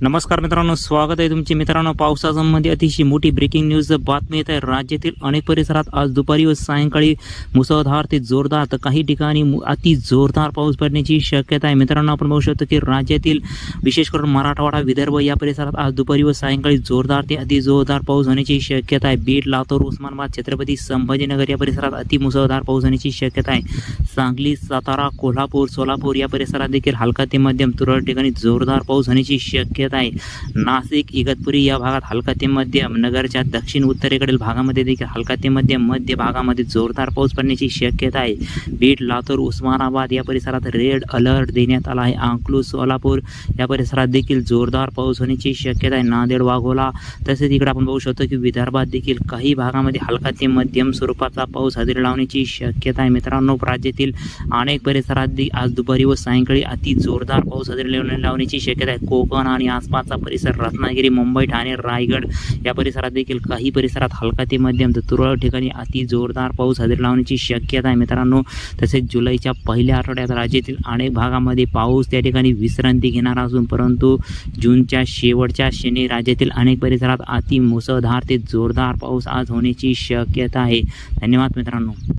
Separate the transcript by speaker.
Speaker 1: नमस्कार मित्रांनो स्वागत आहे तुमचे मित्रांनो. पावसामध्ये अतिशय मोठी ब्रेकिंग न्यूज बातमी येत आहे. राज्यातील अनेक परिसरात आज दुपारी व सायंकाळी मुसळधार ते जोरदार तर काही ठिकाणी मु- अति जोरदार पाऊस पडण्याची शक्यता आहे. मित्रांनो आपण बघू शकतो की राज्यातील विशेष करून मराठवाडा विदर्भ या परिसरात आज दुपारी व सायंकाळी जोरदार ते अति जोरदार पाऊस होण्याची शक्यता आहे. बीड लातूर उस्मानाबाद छत्रपती संभाजीनगर या परिसरात अति मुसळधार पाऊस होण्याची शक्यता आहे. सांगली सातारा कोल्हापूर सोलापूर या परिसरात देखील हलका ते मध्यम तुरळक ठिकाणी जोरदार पाऊस होण्याची शक्यता आहे. नाशिक इगतपुरी या भागात हलका ते मध्यम नगरच्या दक्षिण उत्तरेकडील भागामध्ये देखील हलका ते मध्यम मध्य भागामध्ये जोरदार पाऊस पडण्याची शक्यता आहे. बीड लातूर उस्मानाबाद या परिसरात रेड अलर्ट देण्यात आला आहे. अंकलूज सोलापूर या परिसरात देखील जोरदार पाऊस होण्याची शक्यता आहे. नांदेड वाघोला तसेच इकडे आपण बघू शकतो की विदर्भात देखील काही भागामध्ये हलका ते मध्यम स्वरूपाचा पाऊस हजेरी लावण्याची शक्यता आहे. मित्रांनो राज्यातील अनेक परिसरात आज दुपारी व सायंकाळी अति जोरदार पाऊस हजेरी लावण्याची शक्यता आहे. कोकण आणि आसपासचा परिसर रत्नागिरी मुंबई ठाणे रायगड या परिसरात देखील काही परिसरात हलका ते मध्यम तर तुरळक ठिकाणी अति जोरदार पाऊस हजेरी लावण्याची शक्यता आहे मित्रांनो. तसेच जुलैच्या पहिल्या आठवड्यात राज्यातील अनेक भागामध्ये पाऊस त्या ठिकाणी विश्रांती घेणार असून परंतु जूनच्या शेवटच्या शनी राज्यातील अनेक परिसरात अति मुसळधार ते जोरदार पाऊस आज होण्याची शक्यता आहे. धन्यवाद मित्रांनो.